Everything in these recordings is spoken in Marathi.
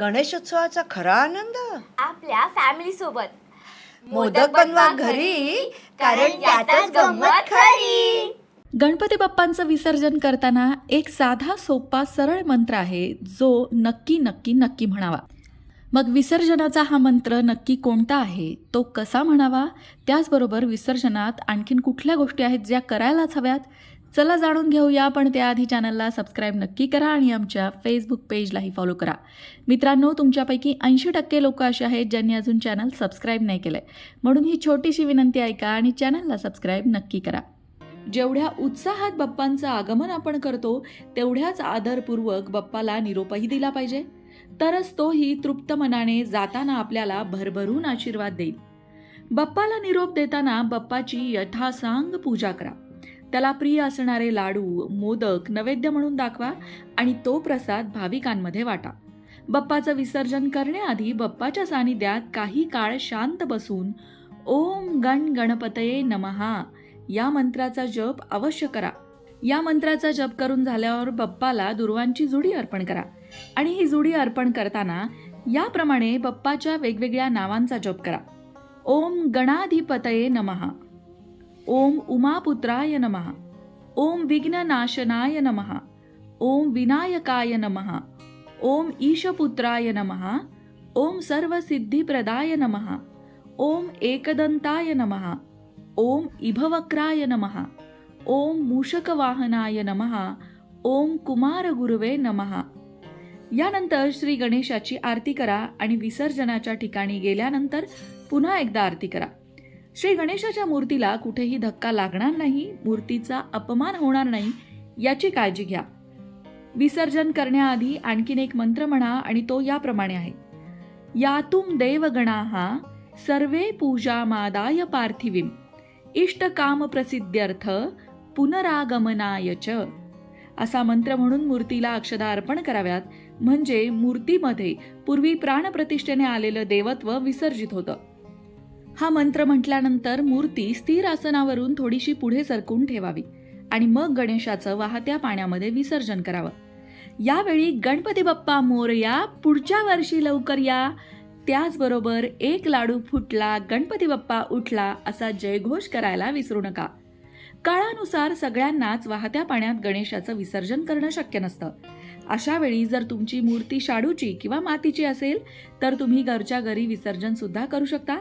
गणेशोत्सवाचा खरा आनंद? आपल्या फॅमिली सोबत. मोदक बनवा घरी कारण गंमत खरी. गणपती बाप्पांचं विसर्जन करताना एक साधा सोपा सरळ मंत्र आहे जो नक्की नक्की नक्की म्हणावा. मग विसर्जनाचा हा मंत्र नक्की कोणता आहे तो कसा म्हणावा? त्याचबरोबर विसर्जनात आणखीन कुठल्या गोष्टी आहेत ज्या करायलाच हव्यात? चला जाणून घेऊया पण त्याआधी चॅनलला सबस्क्राईब नक्की करा आणि आमच्या फेसबुक पेजलाही फॉलो करा. मित्रांनो तुमच्यापैकी ऐंशी टक्के लोक असे आहेत ज्यांनी अजून चॅनल सबस्क्राईब नाही केलं म्हणून ही छोटीशी विनंती ऐका आणि चॅनलला सबस्क्राईब नक्की करा. जेवढ्या उत्साहात बाप्पांचं आगमन आपण करतो तेवढ्याच आदरपूर्वक बाप्पाला निरोपही दिला पाहिजे. तरच तोही तृप्त मनाने जाताना आपल्याला भरभरून आशीर्वाद देईल. बाप्पाला निरोप देताना बाप्पाची यथासांग पूजा करा. त्याला प्रिय असणारे लाडू मोदक नैवेद्य म्हणून दाखवा आणि तो प्रसाद भाविकांमध्ये वाटा. बप्पाचं विसर्जन करण्याआधी बप्पाच्या सानिध्यात काही काळ शांत बसून ओम गण गणपतये नमहा या मंत्राचा जप अवश्य करा. या मंत्राचा जप करून झाल्यावर बप्पाला दुर्वांची जुडी अर्पण करा आणि ही जुडी अर्पण करताना याप्रमाणे बप्पाच्या वेगवेगळ्या नावांचा जप करा. ओम गणाधिपतये नमहा ओम उमापुत्राय नमः। ओम विघ्ननाशनाय नमः। ओम विनायकाय नमः। ओम ईशपुत्राय नमः। ओम सर्वसिद्धिप्रदाय नमः। ओम एकदंताय नमः। ओम इभवक्राय नमः। ओम मूषकवाहनाय नमः। ओम कुमारगुरुवे नमः। यानंतर श्री गणेशाची आरती करा आणि विसर्जनाच्या ठिकाणी गेल्यानंतर पुन्हा एकदा आरती करा. श्री गणेशाच्या मूर्तीला कुठेही धक्का लागणार नाही मूर्तीचा अपमान होणार नाही याची काळजी घ्या. विसर्जन करण्याआधी आणखीन एक मंत्र म्हणा आणि तो याप्रमाणे आहे. यातुम देवगणाहा सर्वे पूजा मादाय पार्थिवीम इष्टकाम प्रसिद्ध्यर्थ पुनरागमनाय च. असा मंत्र म्हणून मूर्तीला अक्षदा अर्पण कराव्यात. म्हणजे मूर्तीमध्ये पूर्वी प्राणप्रतिष्ठेने आलेलं देवत्व विसर्जित होतं. हा मंत्र म्हटल्यानंतर मूर्ती स्थिर आसनावरून थोडीशी पुढे सरकून ठेवावी आणि मग गणेशाचं वाहत्या पाण्यामध्ये विसर्जन करावं. यावेळी गणपती बाप्पा मोरया पुढच्या वर्षी लवकर या. त्याचबरोबर एक लाडू फुटला गणपती बाप्पा उठला असा जयघोष करायला विसरू नका. काळानुसार सगळ्यांनाच वाहत्या पाण्यात गणेशाचं विसर्जन करणं शक्य नसतं. अशा वेळी जर तुमची मूर्ती शाडूची किंवा मातीची असेल तर तुम्ही घरच्या घरी विसर्जन सुद्धा करू शकता.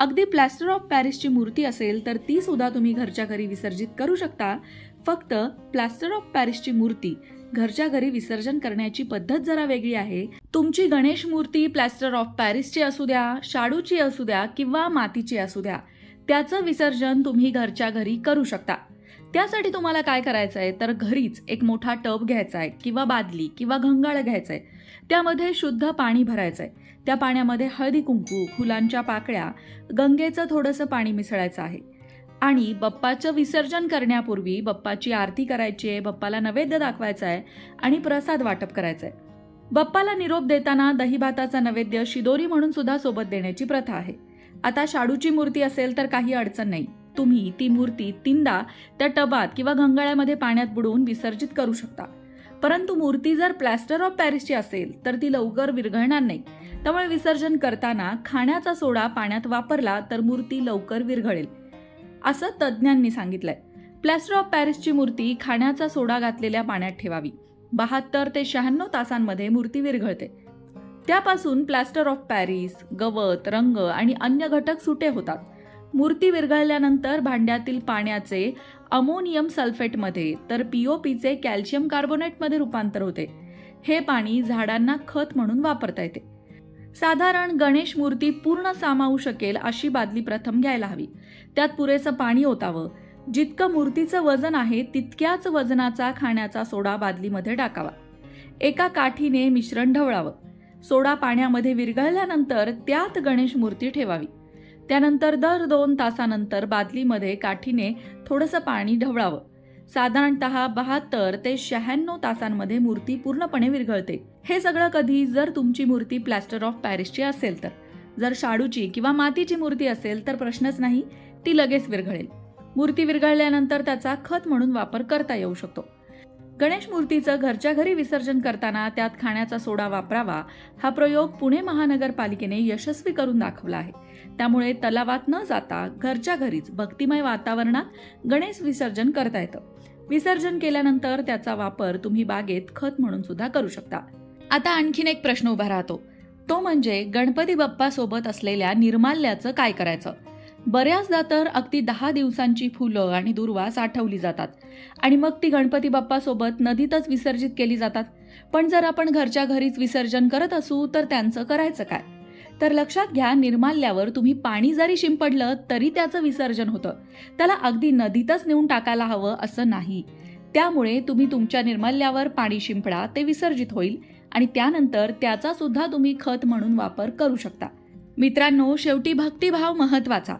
अगदी प्लॅस्टर ऑफ पॅरिसची मूर्ती असेल तर ती सुद्धा तुम्ही घरच्या घरी विसर्जित करू शकता. फक्त प्लॅस्टर ऑफ पॅरिसची मूर्ती घरच्या घरी विसर्जन करण्याची पद्धत जरा वेगळी आहे. तुमची गणेश मूर्ती प्लॅस्टर ऑफ पॅरिसची असू द्या शाडूची असू द्या किंवा मातीची असू द्या त्याचं विसर्जन तुम्ही घरच्या घरी करू शकता. त्यासाठी तुम्हाला काय करायचं आहे तर घरीच एक मोठा टब घ्यायचा आहे किंवा बादली किंवा घंगाळ घ्यायचा आहे त्यामध्ये शुद्ध पाणी भरायचं आहे त्या पाण्यामध्ये हळदी कुंकू फुलांच्या पाकळ्या गंगेचं थोडंसं पाणी मिसळायचं आहे. आणि बप्पाचं विसर्जन करण्यापूर्वी बप्पाची आरती करायची आहे बप्पाला नैवेद्य दाखवायचा आहे आणि प्रसाद वाटप करायचं आहे बप्पाला निरोप देताना दहीभाताचा नैवेद्य शिदोरी म्हणून सुद्धा सोबत देण्याची प्रथा आहे. आता शाडूची मूर्ती असेल तर काही अडचण नाही. तुम्ही ती मूर्ती तीनदा त्या टबात किंवा घंगाळ्यामध्ये पाण्यात बुडवून विसर्जित करू शकता. परंतु मूर्ती जर प्लॅस्टर ऑफ पॅरिसची असेल तर ती लवकर विरघळणार नाही. त्यामुळे विसर्जन करताना खाण्याचा सोडा पाण्यात वापरला तर मूर्ती लवकर विरघळेल. असं तज्ज्ञांनी सांगितलंय. प्लॅस्टर ऑफ पॅरिसची मूर्ती खाण्याचा सोडा घातलेल्या पाण्यात ठेवावी. बहात्तर ते शहाण्णव तासांमध्ये मूर्ती विरघळते. त्यापासून प्लॅस्टर ऑफ पॅरिस गवत रंग आणि अन्य घटक सुटे होतात. मूर्ती विरघळल्यानंतर भांड्यातील पाण्याचे अमोनियम सल्फेटमध्ये तर पीओपीचे कॅल्शियम कार्बोनेटमध्ये रूपांतर होते. हे पाणी झाडांना खत म्हणून वापरता येते. साधारण गणेश मूर्ती पूर्ण सामावू शकेल अशी बादली प्रथम घ्यायला हवी. त्यात पुरेसं पाणी ओतावं. जितकं मूर्तीचं वजन आहे तितक्याच वजनाचा खाण्याचा सोडा बादलीमध्ये टाकावा. एका काठीने मिश्रण ढवळावं. सोडा पाण्यामध्ये विरघळल्यानंतर त्यात गणेश मूर्ती ठेवावी. त्यानंतर दर दोन तासानंतर बादलीमध्ये काठीने थोडंसं पाणी ढवळावं. साधारणतः बहात्तर ते शहाण्णव तासांमध्ये मूर्ती पूर्णपणे विरघळते. हे सगळं कधी जर तुमची मूर्ती प्लॅस्टर ऑफ पॅरिसची असेल तर. जर शाडूची किंवा मातीची मूर्ती असेल तर प्रश्नच नाही ती लगेच विरघळेल. मूर्ती विरघळल्यानंतर त्याचा खत म्हणून वापर करता येऊ शकतो. गणेश मूर्तीचं घरच्या घरी विसर्जन करताना त्यात खाण्याचा सोडा वापरावा हा प्रयोग पुणे महानगरपालिकेने यशस्वी करून दाखवला आहे. त्यामुळे तलावात न जाता घरच्या घरीच भक्तिमय वातावरणात गणेश विसर्जन करता येतं. विसर्जन केल्यानंतर त्याचा वापर तुम्ही बागेत खत म्हणून सुद्धा करू शकता. आता आणखीन एक प्रश्न उभा राहतो. तो म्हणजे गणपती बाप्पा सोबत असलेल्या निर्माल्याचं काय करायचं? बऱ्याचदा तर अगदी दहा दिवसांची फुलं आणि दुर्वा साठवली जातात. आणि मग ती गणपती बाप्पासोबत नदीतच विसर्जित केली जातात. पण जर आपण घरच्या घरीच विसर्जन करत असू तर त्यांचं करायचं काय? तर लक्षात घ्या निर्माल्यावर तुम्ही पाणी जरी शिंपडलं तरी त्याचं विसर्जन होतं. त्याला अगदी नदीतच नेऊन टाकायला हवं असं नाही. त्यामुळे तुम्ही तुमच्या निर्माल्यावर पाणी शिंपडा ते विसर्जित होईल. आणि त्यानंतर त्याचा सुद्धा तुम्ही खत म्हणून वापर करू शकता. मित्रांनो शेवटी भक्तिभाव महत्त्वाचा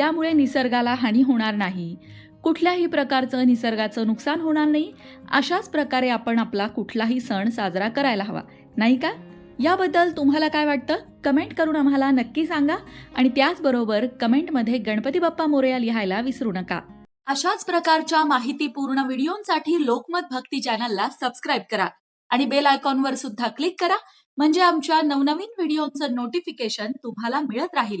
त्यामुळे निसर्गाला हानी होणार नाही. कुठल्याही प्रकारचं निसर्गाचं नुकसान होणार नाही. अशाच प्रकारे आपण आपला कुठलाही सण साजरा करायला हवा. नाही का? याबद्दल तुम्हाला काय वाटतं? कमेंट करून आम्हाला नक्की सांगा आणि त्याचबरोबर कमेंटमध्ये गणपती बाप्पा मोरया लिहायला विसरू नका. अशाच प्रकारच्या माहितीपूर्ण व्हिडिओंसाठी लोकमत भक्ती चॅनलला सबस्क्राईब करा आणि बेल आयकॉनवर सुद्धा क्लिक करा. म्हणजे आमच्या नवनवीन व्हिडिओचं नोटिफिकेशन तुम्हाला मिळत राहील.